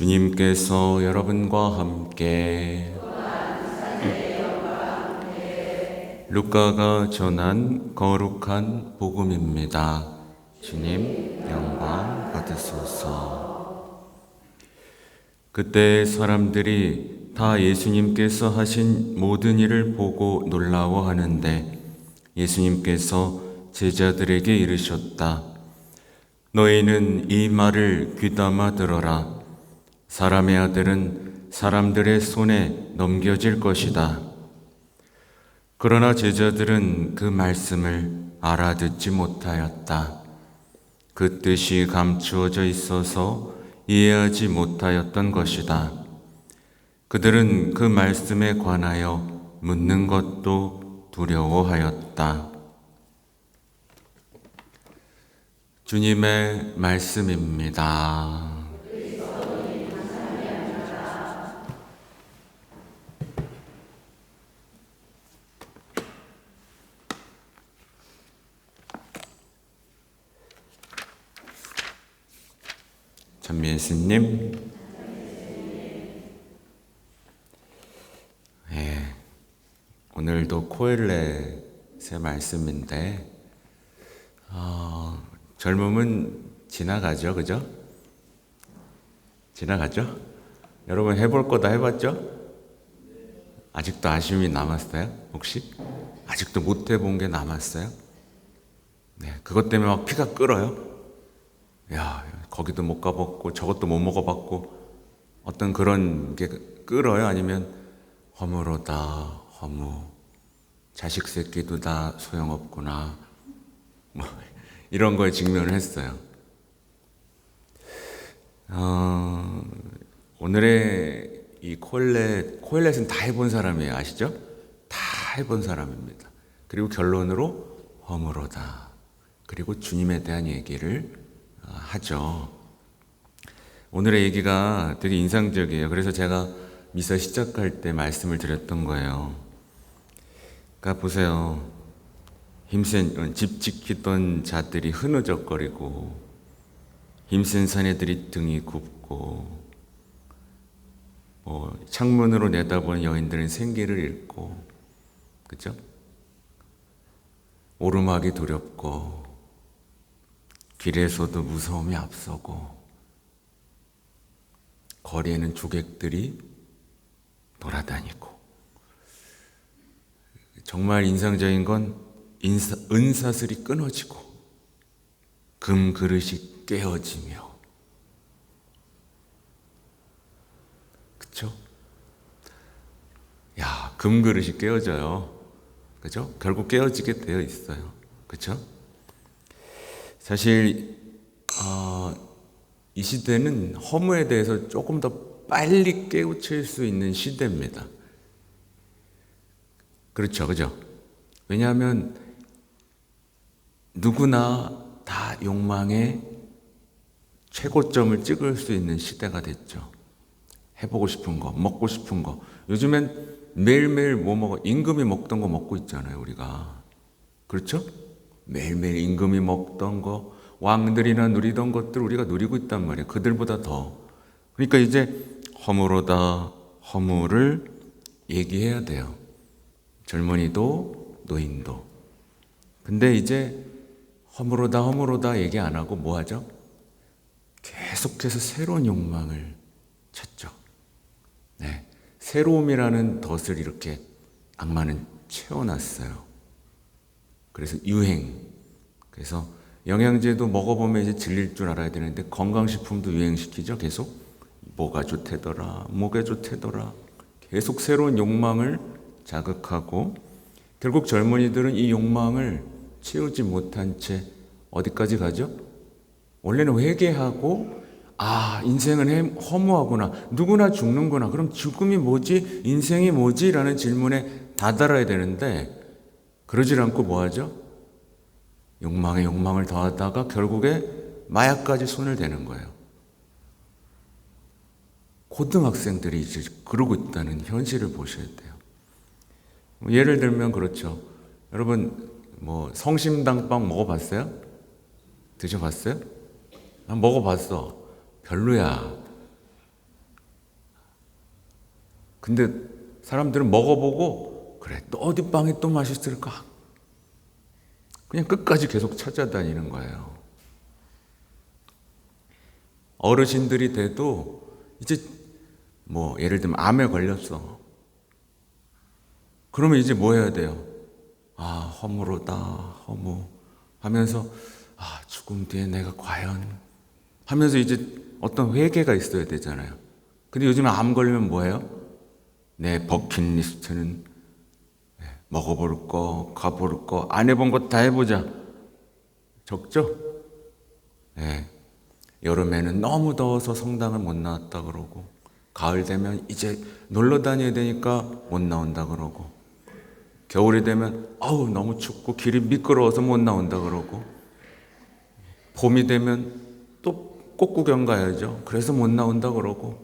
주님께서 여러분과 함께 루카가 전한 거룩한 복음입니다. 주님 영광 받으소서. 그때 사람들이 다 예수님께서 하신 모든 일을 보고 놀라워하는데 예수님께서 제자들에게 이르셨다. 너희는 이 말을 귀담아 들어라. 사람의 아들은 사람들의 손에 넘겨질 것이다. 그러나 제자들은 그 말씀을 알아듣지 못하였다. 그 뜻이 감추어져 있어서 이해하지 못하였던 것이다. 그들은 그 말씀에 관하여 묻는 것도 두려워하였다. 주님의 말씀입니다. 전미애스님, 예, 오늘도 코엘렛의 말씀인데, 어, 젊음은 지나가죠, 그죠? 지나가죠? 여러분 해볼 거다 해봤죠? 아직도 아쉬움이 남았어요? 혹시? 아직도 못 해본 게 남았어요? 네, 그것 때문에 막 피가 끓어요? 야, 거기도 못 가봤고 저것도 못 먹어봤고 어떤 그런 게 끌어요? 아니면 허무로다 허무 자식 새끼도 다 소용없구나 뭐 이런 거에 직면을 했어요. 어, 오늘의 이 콜렛 콜렛은 다 해본 사람이에요 아시죠? 다 해본 사람입니다. 그리고 결론으로 허무로다. 그리고 주님에 대한 얘기를 하죠. 오늘의 얘기가 되게 인상적이에요. 그래서 제가 미사 시작할 때 말씀을 드렸던 거예요. 그러니까 보세요. 힘센 집 지키던 자들이 흐느적거리고 힘센 사내들이 등이 굽고 뭐 창문으로 내다보는 여인들은 생기를 잃고 그죠? 오르막이 두렵고 길에서도 무서움이 앞서고 거리에는 주객들이 돌아다니고 정말 인상적인 건 인사, 은사슬이 끊어지고 금 그릇이 깨어지며 그쵸? 야, 금 그릇이 깨어져요. 그죠? 결국 깨어지게 되어 있어요. 그쵸? 사실 어, 이 시대는 허무에 대해서 조금 더 빨리 깨우칠 수 있는 시대입니다. 그렇죠, 그죠? 왜냐하면 누구나 다 욕망의 최고점을 찍을 수 있는 시대가 됐죠. 해보고 싶은 거, 먹고 싶은 거. 요즘엔 매일매일 뭐 먹어? 임금이 먹던 거 먹고 있잖아요, 우리가. 그렇죠? 매일매일 임금이 먹던 거, 왕들이나 누리던 것들 우리가 누리고 있단 말이에요. 그들보다 더. 그러니까 이제 허무로다 허무를 얘기해야 돼요. 젊은이도 노인도. 근데 이제 허무로다 허무로다 얘기 안 하고 뭐 하죠? 계속해서 새로운 욕망을 찾죠. 네. 새로움이라는 덫을 이렇게 악마는 채워놨어요. 그래서 유행. 그래서 영양제도 먹어보면 이제 질릴 줄 알아야 되는데 건강식품도 유행시키죠. 계속 뭐가 좋대더라, 뭐가 좋대더라. 계속 새로운 욕망을 자극하고 결국 젊은이들은 이 욕망을 채우지 못한 채 어디까지 가죠? 원래는 회개하고 아 인생은 허무하구나 누구나 죽는구나 그럼 죽음이 뭐지 인생이 뭐지 라는 질문에 다다라야 되는데 그러질 않고 뭐하죠? 욕망에 욕망을 더하다가 결국에 마약까지 손을 대는 거예요. 고등학생들이 이제 그러고 있다는 현실을 보셔야 돼요. 뭐 예를 들면 그렇죠. 여러분 뭐 성심당빵 먹어봤어요? 드셔봤어요? 아, 먹어봤어. 별로야. 근데 사람들은 먹어보고 그래 또 어디 빵이 또 맛있을까? 그냥 끝까지 계속 찾아다니는 거예요. 어르신들이 돼도 이제 뭐 예를 들면 암에 걸렸어. 그러면 이제 뭐 해야 돼요? 아 허무로다 허무 하면서 아 죽음 뒤에 내가 과연 하면서 이제 어떤 회개가 있어야 되잖아요. 근데 요즘 암 걸리면 뭐예요? 내 버킷리스트는 네, 먹어볼 거, 가볼 거, 안 해본 거다 해보자. 적죠? 네. 여름에는 너무 더워서 성당을 못 나왔다 그러고, 가을 되면 이제 놀러 다녀야 되니까 못 나온다 그러고, 겨울이 되면 아우 너무 춥고 길이 미끄러워서 못 나온다 그러고, 봄이 되면 또 꽃구경 가야죠. 그래서 못 나온다 그러고,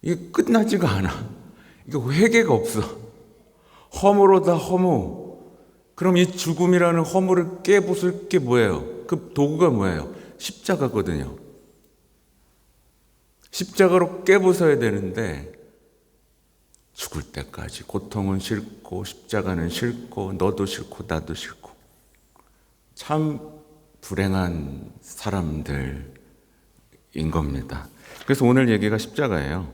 이게 끝나지가 않아. 이게 회개가 없어. 허무로다 허무. 그럼 이 죽음이라는 허무를 깨부술 게 뭐예요? 그 도구가 뭐예요? 십자가거든요. 십자가로 깨부숴야 되는데 죽을 때까지 고통은 싫고 십자가는 싫고 너도 싫고 나도 싫고 참 불행한 사람들인 겁니다. 그래서 오늘 얘기가 십자가예요.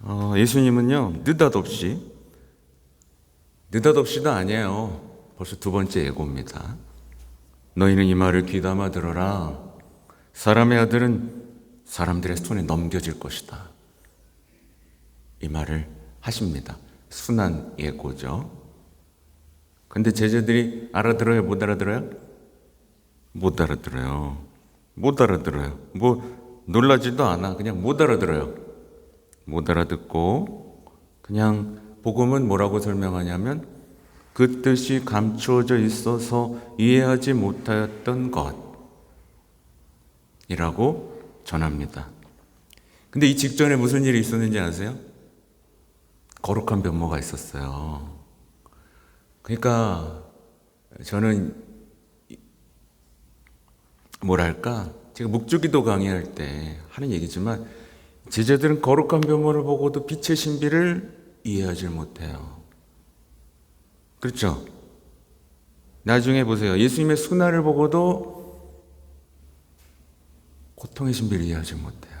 어, 예수님은요 느닷없이 느닷없이도 아니에요. 벌써 두 번째 예고입니다. 너희는 이 말을 귀담아 들어라. 사람의 아들은 사람들의 손에 넘겨질 것이다. 이 말을 하십니다. 순한 예고죠. 근데 제자들이 알아들어요? 못 알아들어요? 못 알아들어요. 못 알아들어요. 뭐 놀라지도 않아. 그냥 못 알아들어요. 못 알아듣고 그냥 복음은 뭐라고 설명하냐면 그 뜻이 감추어져 있어서 이해하지 못하였던 것이라고 전합니다. 근데 이 직전에 무슨 일이 있었는지 아세요? 거룩한 변모가 있었어요. 그러니까 저는 뭐랄까 제가 묵주기도 강의할 때 하는 얘기지만 제자들은 거룩한 변모를 보고도 빛의 신비를 이해하지 못해요. 그렇죠? 나중에 보세요. 예수님의 순환을 보고도 고통의 신비를 이해하지 못해요.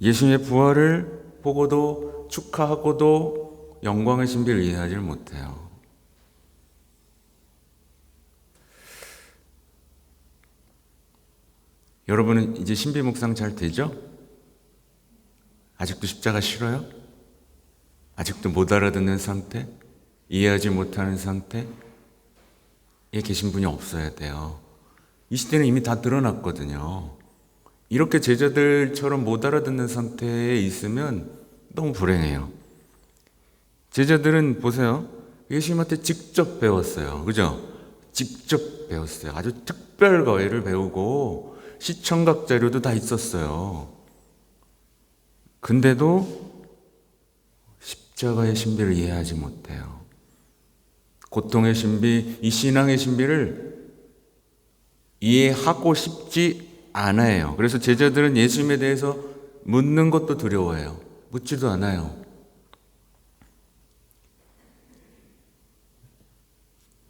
예수님의 부활을 보고도 축하하고도 영광의 신비를 이해하지 못해요. 여러분은 이제 신비 묵상 잘 되죠? 아직도 십자가 싫어요? 아직도 못 알아듣는 상태? 이해하지 못하는 상태에 계신 분이 없어야 돼요. 이 시대는 이미 다 드러났거든요. 이렇게 제자들처럼 못 알아듣는 상태에 있으면 너무 불행해요. 제자들은 보세요. 예수님한테 직접 배웠어요. 그죠? 직접 배웠어요. 아주 특별 거회를 배우고 시청각 자료도 다 있었어요. 근데도 십자가의 신비를 이해하지 못해요. 고통의 신비, 이 신앙의 신비를 이해하고 싶지 않아요. 그래서 제자들은 예수님에 대해서 묻는 것도 두려워해요. 묻지도 않아요.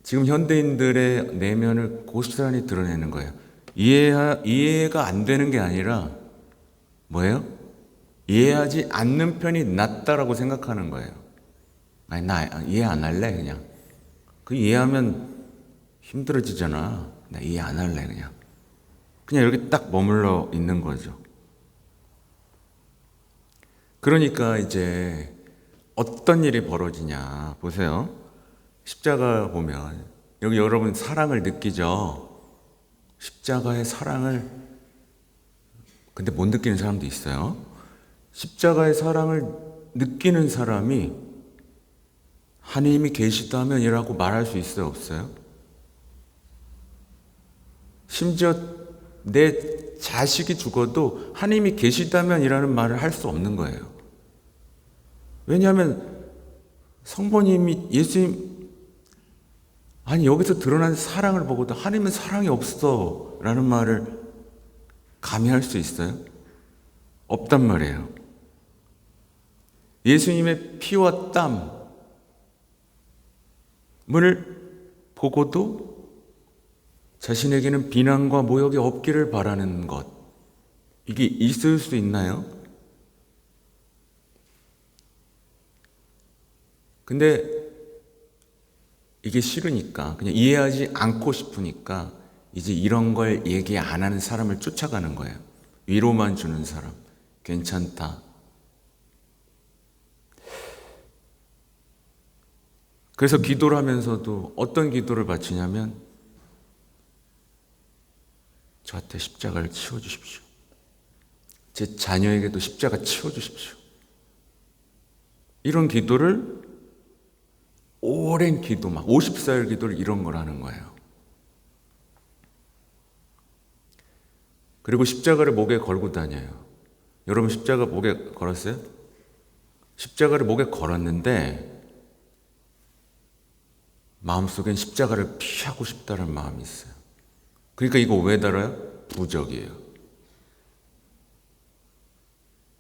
지금 현대인들의 내면을 고스란히 드러내는 거예요. 이해 이해가 안 되는 게 아니라 뭐예요? 이해하지 않는 편이 낫다라고 생각하는 거예요. 아니 나 이해 안 할래 그냥. 그 이해하면 힘들어지잖아. 나 이해 안 할래 그냥. 그냥 이렇게 딱 머물러 있는 거죠. 그러니까 이제 어떤 일이 벌어지냐 보세요. 십자가 보면 여기 여러분 사랑을 느끼죠. 십자가의 사랑을 근데 못 느끼는 사람도 있어요. 십자가의 사랑을 느끼는 사람이 하나님이 계시다면이라고 말할 수 있어요, 없어요? 심지어 내 자식이 죽어도 하나님이 계시다면이라는 말을 할 수 없는 거예요. 왜냐하면 성모님이 예수님 아니 여기서 드러난 사랑을 보고도 하나님은 사랑이 없어라는 말을 감히 할 수 있어요? 없단 말이에요. 예수님의 피와 땀을 보고도 자신에게는 비난과 모욕이 없기를 바라는 것. 이게 있을 수 있나요? 근데 이게 싫으니까, 그냥 이해하지 않고 싶으니까, 이제 이런 걸 얘기 안 하는 사람을 쫓아가는 거예요. 위로만 주는 사람. 괜찮다. 그래서 기도를 하면서도 어떤 기도를 바치냐면, 저한테 십자가를 치워주십시오. 제 자녀에게도 십자가 치워주십시오. 이런 기도를 오랜 기도, 막 50살 기도를 이런 걸 하는 거예요. 그리고 십자가를 목에 걸고 다녀요. 여러분 십자가 목에 걸었어요? 십자가를 목에 걸었는데 마음속엔 십자가를 피하고 싶다는 마음이 있어요. 그러니까 이거 왜 달아요? 부적이에요.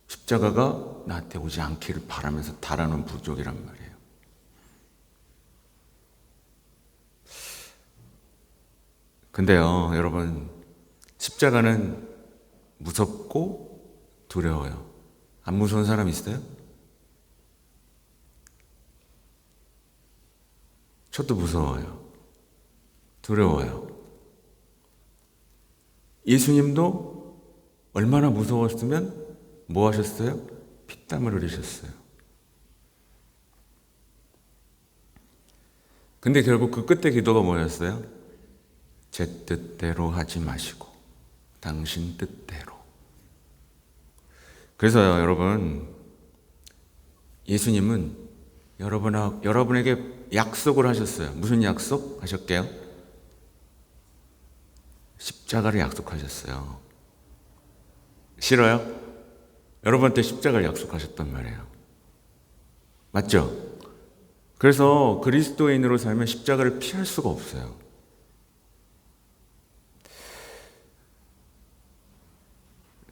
십자가가 나한테 오지 않기를 바라면서 달아놓은 부적이란 말이에요. 근데요, 여러분, 십자가는 무섭고 두려워요. 안 무서운 사람 있어요? 저도 무서워요. 두려워요. 예수님도 얼마나 무서웠으면 뭐 하셨어요? 피땀을 흘리셨어요. 근데 결국 그 끝에 기도가 뭐였어요? 제 뜻대로 하지 마시고 당신 뜻대로. 그래서요, 여러분, 예수님은 여러분 여러분에게 약속을 하셨어요. 무슨 약속 하셨게요? 십자가를 약속하셨어요. 싫어요? 여러분한테 십자가를 약속하셨단 말이에요. 맞죠? 그래서 그리스도인으로 살면 십자가를 피할 수가 없어요.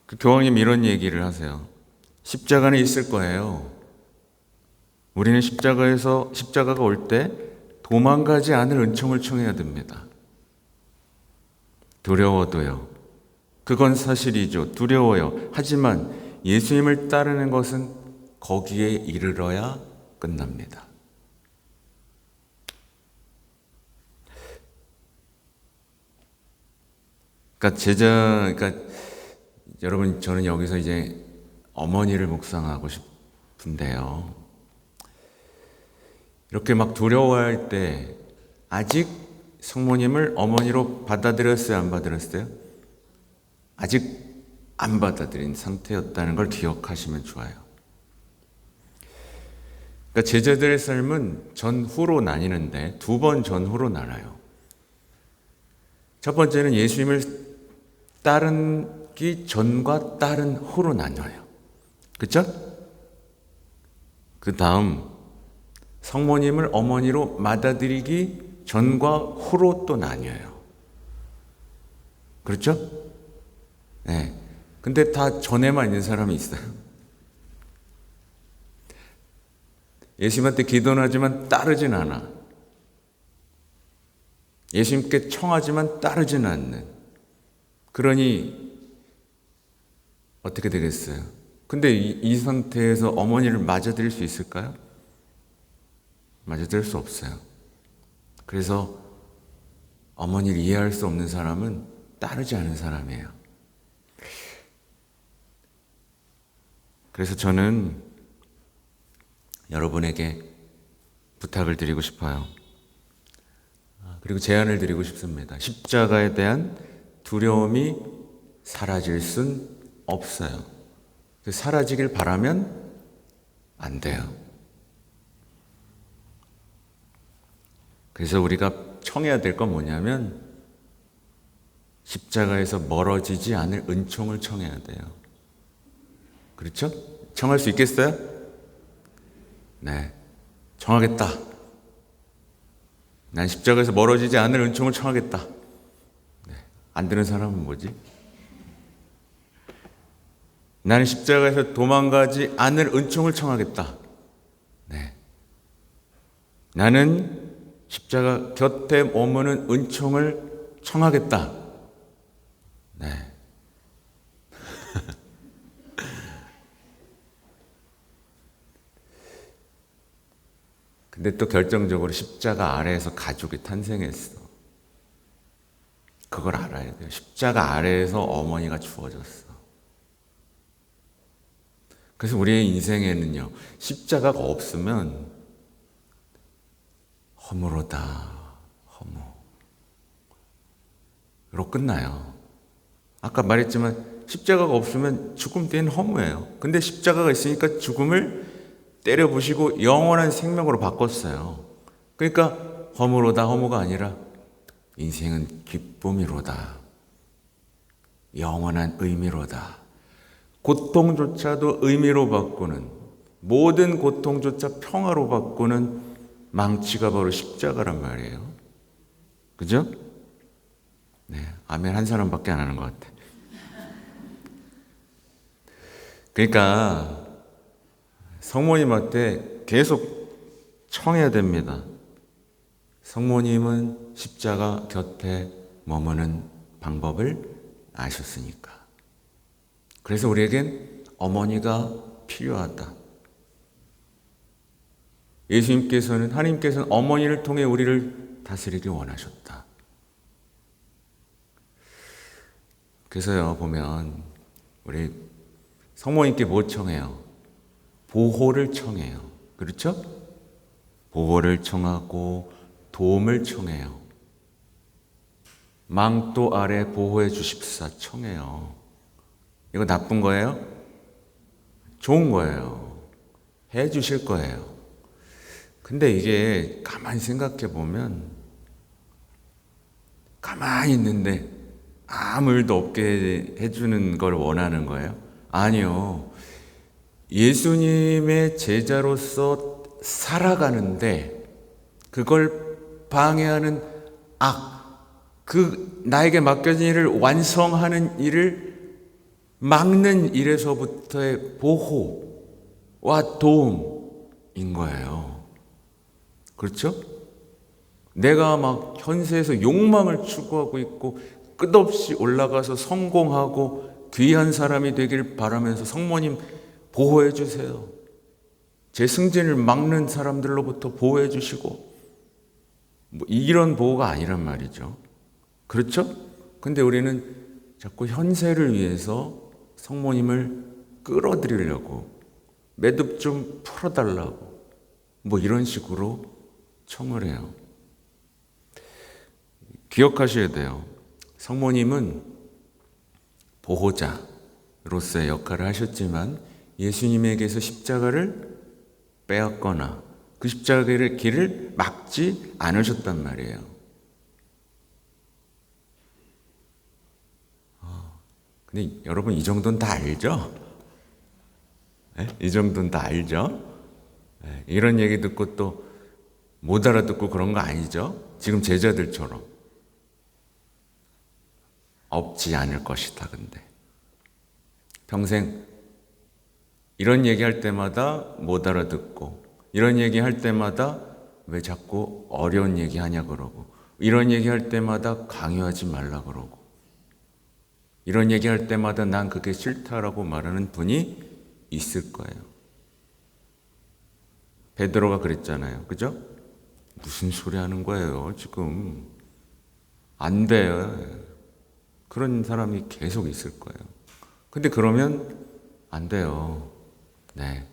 그 교황님 이런 얘기를 하세요. 십자가는 있을 거예요. 우리는 십자가에서 십자가가 올 때 도망가지 않을 은총을 청해야 됩니다. 두려워도요. 그건 사실이죠. 두려워요. 하지만 예수님을 따르는 것은 거기에 이르러야 끝납니다. 그러니까 제자, 그러니까 여러분 저는 여기서 이제 어머니를 묵상하고 싶은데요. 이렇게 막 두려워할 때 아직 성모님을 어머니로 받아들였어요, 안 받아들였어요? 아직 안 받아들인 상태였다는 걸 기억하시면 좋아요. 그러니까 제자들의 삶은 전후로 나뉘는데 두 번 전후로 나눠요. 첫 번째는 예수님을 따르기 전과 따른 후로 나눠요. 그쵸? 그 다음 성모님을 어머니로 받아들이기 전과 후로 또 나뉘어요. 그렇죠? 네. 근데 다 전에만 있는 사람이 있어요. 예수님한테 기도는 하지만 따르진 않아. 예수님께 청하지만 따르진 않는. 그러니 어떻게 되겠어요? 근데 이, 이 상태에서 어머니를 맞아들일 수 있을까요? 맞아들일 수 없어요. 그래서 어머니를 이해할 수 없는 사람은 따르지 않은 사람이에요. 그래서 저는 여러분에게 부탁을 드리고 싶어요. 그리고 제안을 드리고 싶습니다. 십자가에 대한 두려움이 사라질 순 없어요. 사라지길 바라면 안 돼요. 그래서 우리가 청해야 될 건 뭐냐면 십자가에서 멀어지지 않을 은총을 청해야 돼요. 그렇죠? 청할 수 있겠어요? 네. 청하겠다. 난 십자가에서 멀어지지 않을 은총을 청하겠다. 네. 안 되는 사람은 뭐지? 나는 십자가에서 도망가지 않을 은총을 청하겠다. 네. 나는 십자가 곁에 머무는 은총을 청하겠다. 네. 근데 또 결정적으로 십자가 아래에서 가족이 탄생했어. 그걸 알아야 돼요. 십자가 아래에서 어머니가 주어졌어. 그래서 우리의 인생에는요, 십자가가 없으면 허무로다, 허무. 로 끝나요. 아까 말했지만 십자가가 없으면 죽음 뒤에는 허무해요. 근데 십자가가 있으니까 죽음을 때려 부시고 영원한 생명으로 바꿨어요. 그러니까 허무로다 허무가 아니라 인생은 기쁨이로다. 영원한 의미로다. 고통조차도 의미로 바꾸는 모든 고통조차 평화로 바꾸는 망치가 바로 십자가란 말이에요. 그죠? 네, 아멘 한 사람밖에 안 하는 것 같아. 그러니까 성모님한테 계속 청해야 됩니다. 성모님은 십자가 곁에 머무는 방법을 아셨으니까. 그래서 우리에겐 어머니가 필요하다. 예수님께서는 하나님께서는 어머니를 통해 우리를 다스리기 원하셨다. 그래서요 보면 우리 성모님께 뭐 청해요? 보호를 청해요. 그렇죠? 보호를 청하고 도움을 청해요. 망토 아래 보호해 주십사 청해요. 이거 나쁜 거예요? 좋은 거예요. 해 주실 거예요. 근데 이게 가만히 생각해 보면 가만히 있는데 아무 일도 없게 해주는 걸 원하는 거예요? 아니요. 예수님의 제자로서 살아가는데 그걸 방해하는 악, 그 나에게 맡겨진 일을 완성하는 일을 막는 일에서부터의 보호와 도움인 거예요. 그렇죠? 내가 막 현세에서 욕망을 추구하고 있고 끝없이 올라가서 성공하고 귀한 사람이 되길 바라면서 성모님 보호해 주세요. 제 승진을 막는 사람들로부터 보호해 주시고 뭐 이런 보호가 아니란 말이죠. 그렇죠? 근데 우리는 자꾸 현세를 위해서 성모님을 끌어들이려고 매듭 좀 풀어달라고 뭐 이런 식으로 청을 해요. 기억하셔야 돼요. 성모님은 보호자로서의 역할을 하셨지만 예수님에게서 십자가를 빼앗거나 그 십자가의 길을 막지 않으셨단 말이에요. 근데 여러분 이 정도는 다 알죠? 네? 이 정도는 다 알죠? 네, 이런 얘기 듣고 또 못 알아듣고 그런 거 아니죠? 지금 제자들처럼. 없지 않을 것이다, 근데. 평생 이런 얘기 할 때마다 못 알아듣고, 이런 얘기 할 때마다 왜 자꾸 어려운 얘기 하냐 그러고, 이런 얘기 할 때마다 강요하지 말라 그러고, 이런 얘기 할 때마다 난 그게 싫다라고 말하는 분이 있을 거예요. 베드로가 그랬잖아요. 그죠? 무슨 소리 하는 거예요, 지금. 안 돼요. 그런 사람이 계속 있을 거예요. 근데 그러면 안 돼요. 네.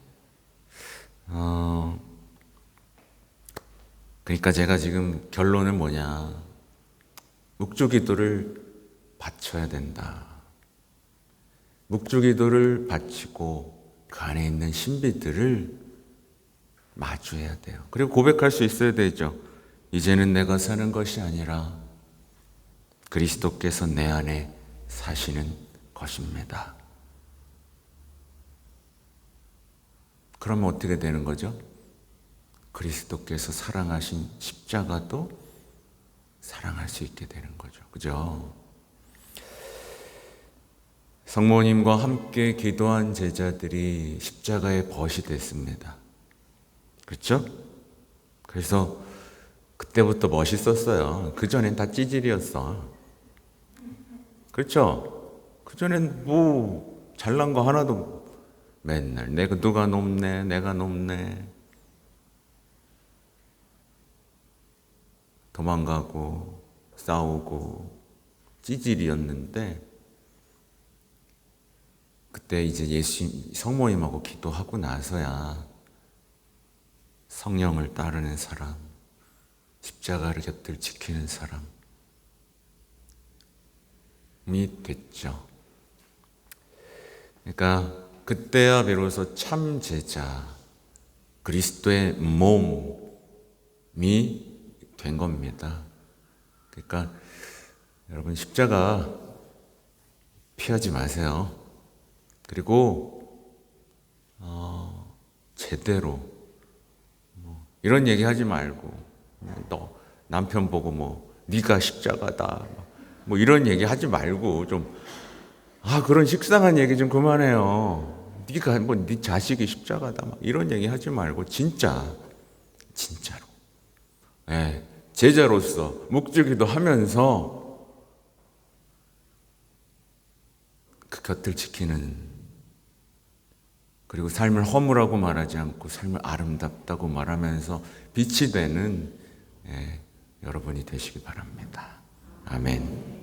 어, 그러니까 제가 지금 결론은 뭐냐. 묵주 기도를 바쳐야 된다. 묵주 기도를 바치고 그 안에 있는 신비들을 마주해야 돼요. 그리고 고백할 수 있어야 되죠. 이제는 내가 사는 것이 아니라 그리스도께서 내 안에 사시는 것입니다. 그러면 어떻게 되는 거죠? 그리스도께서 사랑하신 십자가도 사랑할 수 있게 되는 거죠. 그죠? 성모님과 함께 기도한 제자들이 십자가의 벗이 됐습니다. 그렇죠? 그래서 그때부터 멋있었어요. 그전엔 다 찌질이었어. 그렇죠? 그전엔 뭐 잘난 거 하나도 맨날 내가 누가 높네, 내가 높네. 도망가고 싸우고 찌질이었는데 그때 이제 예수 성모님하고 기도하고 나서야 성령을 따르는 사람, 십자가를 곁을 지키는 사람이 됐죠. 그러니까 그때야 비로소 참 제자, 그리스도의 몸이 된 겁니다. 그러니까 여러분 십자가 피하지 마세요. 그리고 어, 제대로 뭐 이런 얘기 하지 말고 너 남편 보고 뭐 네가 십자가다 뭐 이런 얘기 하지 말고 좀 아 그런 식상한 얘기 좀 그만해요. 네가 뭐네 자식이 십자가다 막 이런 얘기 하지 말고 진짜 진짜로 예, 제자로서 묵주기도 하면서 그 곁을 지키는 그리고 삶을 허무라고 말하지 않고 삶을 아름답다고 말하면서 빛이 되는 예, 여러분이 되시기 바랍니다. 아멘.